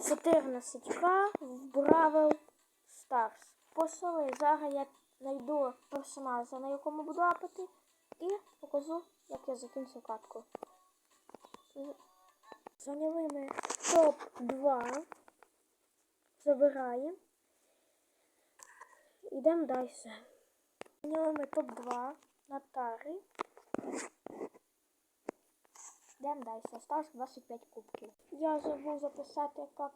14к в Бравл Старс. Посили. Зараз я знайду персонажа, на якому буду апати, і покажу, як я закінчу катку. Зайняли ми топ-2. Забираємо. Йдемо далі. Зайняли ми топ-2 на тарі. Йдемо далі. Осталось 25 кубків. Я забув записати, як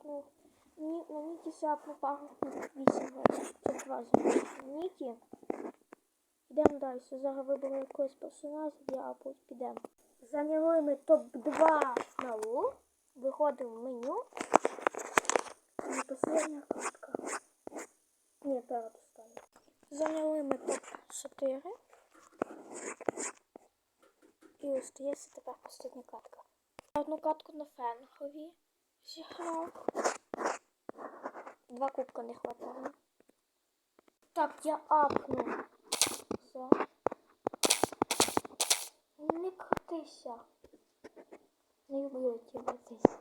ні, на Нікі сяпну пару 8 років. Це два Нікі. Йдемо далі. Зараз виберу якогось персонажа, я апуть підемо. Зайняли ми топ-2 на лу. Виходимо в меню. І последня картка. Ні, перед останньою. Зайняли ми топ-4. І остається тепер остання катка. Одну катку на фенхові зіграв. Два кубка не хватає. Так, я апну. Все. Не крутися. Не люблю ті братись.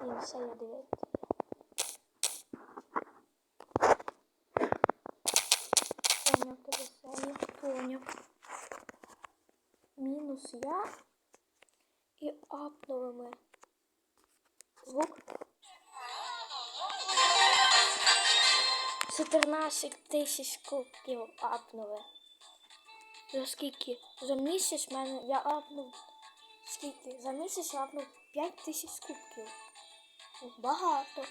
І все я дивиться. Поняв тебе все, я поняв. Мінус я. І апнули ми. Звук. 14 тисяч кубків апнули. За скільки? За місяць мене я апнув. Скільки? За місяць я апнув 5 тисяч кубків. Багато.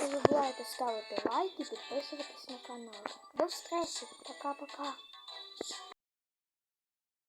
Не забувайте ставити лайки, підписуватись на канал. До зустрічі. Пока-пока.